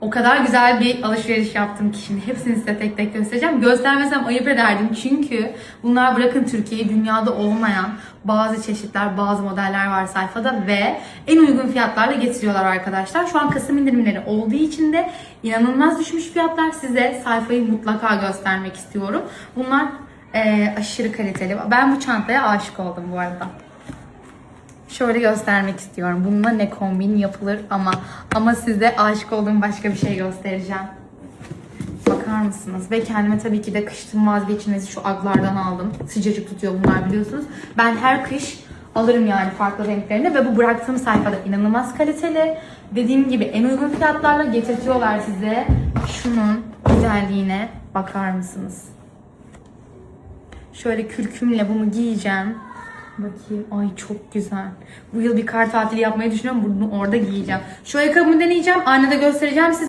O kadar güzel bir alışveriş yaptım ki şimdi hepsini size tek tek göstereceğim. Göstermesem ayıp ederdim çünkü bunlar bırakın Türkiye'yi dünyada olmayan bazı çeşitler, bazı modeller var sayfada ve en uygun fiyatlarla getiriyorlar arkadaşlar. Şu an Kasım indirimleri olduğu için de inanılmaz düşmüş fiyatlar. Size sayfayı mutlaka göstermek istiyorum. Bunlar eee, aşırı kaliteli. Ben bu çantaya aşık oldum bu arada. Şöyle göstermek istiyorum. Bununla ne kombin yapılır ama ama size aşık olduğum başka bir şey göstereceğim. Bakar mısınız? Ve kendime tabii ki de kışın vazgeçilmezi şu aglardan aldım. Sıcacık tutuyor bunlar biliyorsunuz. Ben her kış alırım yani farklı renklerini ve bu bıraktığım sayfada inanılmaz kaliteli. Dediğim gibi en uygun fiyatlarla getirtiyorlar size. Şunun güzelliğine bakar mısınız? Şöyle kürkümle bunu giyeceğim. Bakayım. Ay çok güzel. Bu yıl bir kar tatili yapmayı düşünüyorum. Bunu orada giyeceğim. Şu ayakkabımı deneyeceğim. Aynada göstereceğim size.